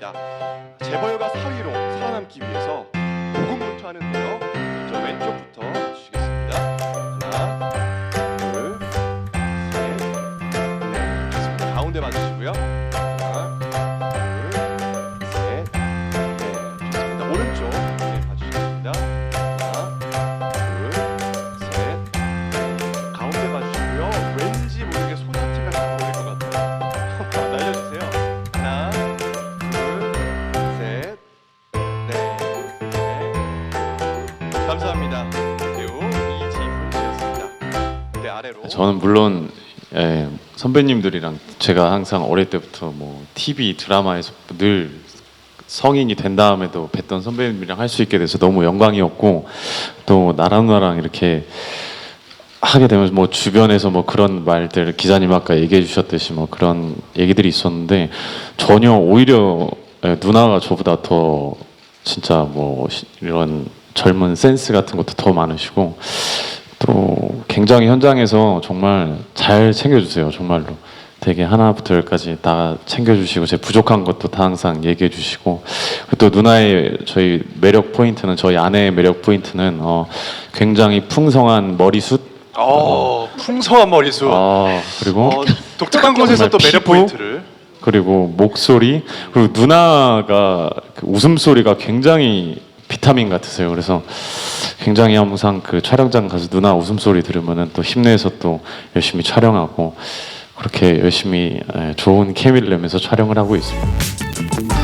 있습니다. 재벌가 사위로 살아남기 위해서 고군분투 하는데요. 저 왼쪽부터 주시겠습니다. 하나, 둘, 셋, 넷. 좋습니다. 가운데 봐주시고요. 감사합니다. 네. 저는 물론 예, 선배님들이랑 제가 항상 어릴 때부터 뭐 TV 드라마에서 늘 성인이 된 다음에도 뵀던 선배님들이랑 할 수 있게 돼서 너무 영광이었고 또 나랑 나랑 이렇게 하게 되면서 뭐 주변에서 뭐 그런 말들 기자님 아까 얘기해 주셨듯이 뭐 그런 얘기들이 있었는데 전혀 오히려 예, 누나가 저보다 더 진짜 뭐 시- 이런 젊은 센스 같은 것도 더 많으시고 또 굉장히 현장에서 정말 잘 챙겨주세요 정말로 되게 하나부터 열까지 다 챙겨주시고 제 부족한 것도 다 항상 얘기해 주시고 또 누나의 저희 매력 포인트는 저희 아내의 매력 포인트는 어, 굉장히 풍성한 머리숱 어, 풍성한 머리숱. 아, 그리고 어, 독특한 곳에서 또 매력 피부? 포인트를. 그리고 목소리 그리고 누나가 그 웃음소리가 굉장히 비타민 같으세요. 그래서 굉장히 항상 그 촬영장 가서 누나 웃음소리 들으면은 또 힘내서 또 열심히 촬영하고 그렇게 열심히 예, 좋은 케미를 내면서 촬영을 하고 있습니다.